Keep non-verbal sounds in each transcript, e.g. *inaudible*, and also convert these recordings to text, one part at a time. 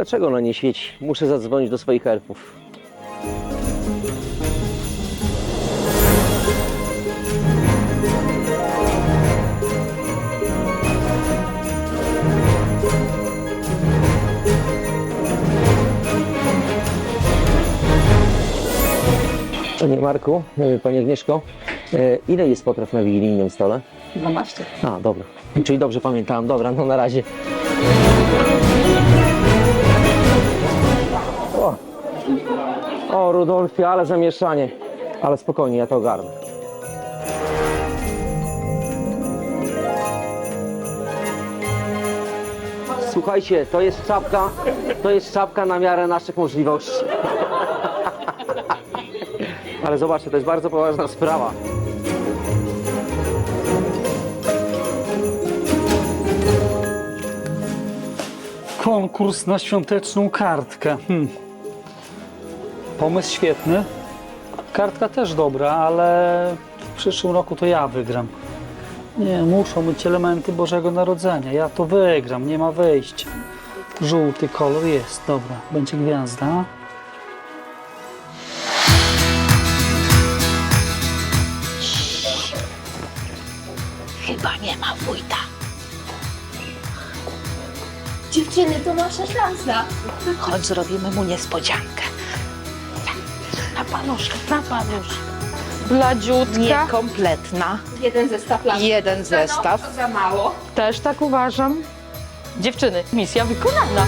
Dlaczego ona nie świeci? Muszę zadzwonić do swoich elfów. Panie Marku, e, Panie Agnieszko, e, ile jest potraw na wigilijnym stole? 12. A, dobra. Czyli dobrze pamiętałam. Dobra, no na razie. O Rudolfie, ale zamieszanie. Ale spokojnie, ja to ogarnę. Słuchajcie, to jest czapka, to jest czapka na miarę naszych możliwości. *laughs* Ale zobaczcie, to jest bardzo poważna sprawa. Konkurs na świąteczną kartkę. Hmm. Pomysł świetny. Kartka też dobra, ale w przyszłym roku to ja wygram. Nie, muszą być elementy Bożego Narodzenia. Ja to wygram, nie ma wyjścia. Żółty kolor jest, dobra. Będzie gwiazda. Chyba nie ma wójta. Dziewczyny, to nasza szansa. Chodź, zrobimy mu niespodziankę. Na paluszek, na paluszek. Bladziutka. Niekompletna. Jeden zestaw lat. Jeden zestaw. To za mało. Też tak uważam. Dziewczyny, misja wykonana.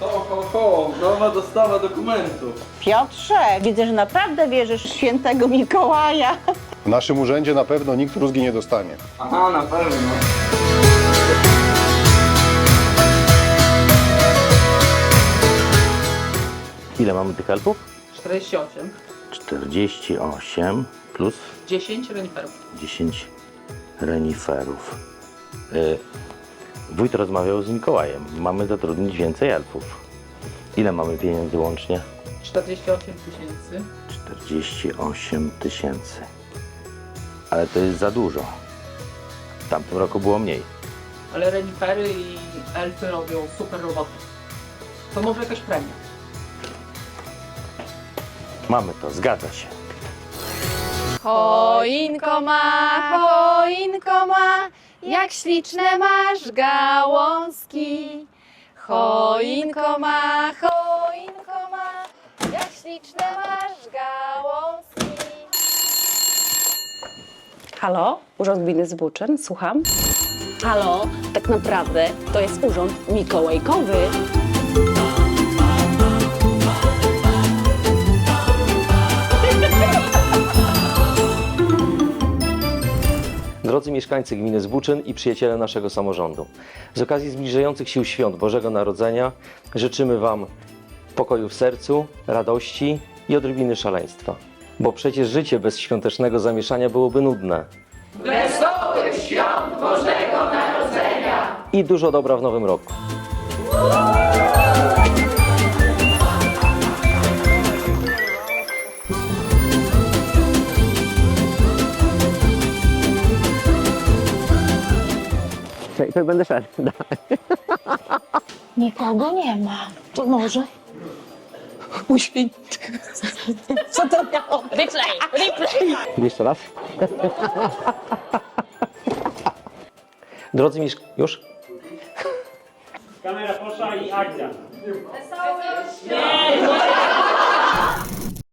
Ho, ho, ho, nowa dostawa dokumentów. Piotrze, widzę, że naprawdę wierzysz w świętego Mikołaja. W naszym urzędzie na pewno nikt rózgi nie dostanie. Aha, na pewno. Ile mamy tych elfów? 48. 48 plus 10 reniferów. 10 reniferów. Y, Wójt rozmawiał z Mikołajem. Mamy zatrudnić więcej elfów. Ile mamy pieniędzy łącznie? 48 tysięcy. 48 tysięcy. Ale to jest za dużo. W tamtym roku było mniej. Ale renifery i elfy robią super roboty. To może jakaś premia. Mamy to, zgadza się. Choinko ma, choinko ma, jak śliczne masz gałązki. Choinko ma, choinko ma, jak śliczne masz gałązki. Halo, Urząd Gminy Zbuczyn, słucham. Halo, tak naprawdę to jest urząd mikołajkowy. Drodzy mieszkańcy gminy Zbuczyn i przyjaciele naszego samorządu, z okazji zbliżających się świąt Bożego Narodzenia życzymy Wam pokoju w sercu, radości i odrobiny szaleństwa. Bo przecież życie bez świątecznego zamieszania byłoby nudne. Wesołych świąt Bożego Narodzenia! I dużo dobra w nowym roku. To będę szedł. *laughs* Nikogo nie ma. To może. Uświęć. Co to miało? Replay, replay. Jeszcze raz. Drodzy mieszk... Już? Kamera poszła i akcja.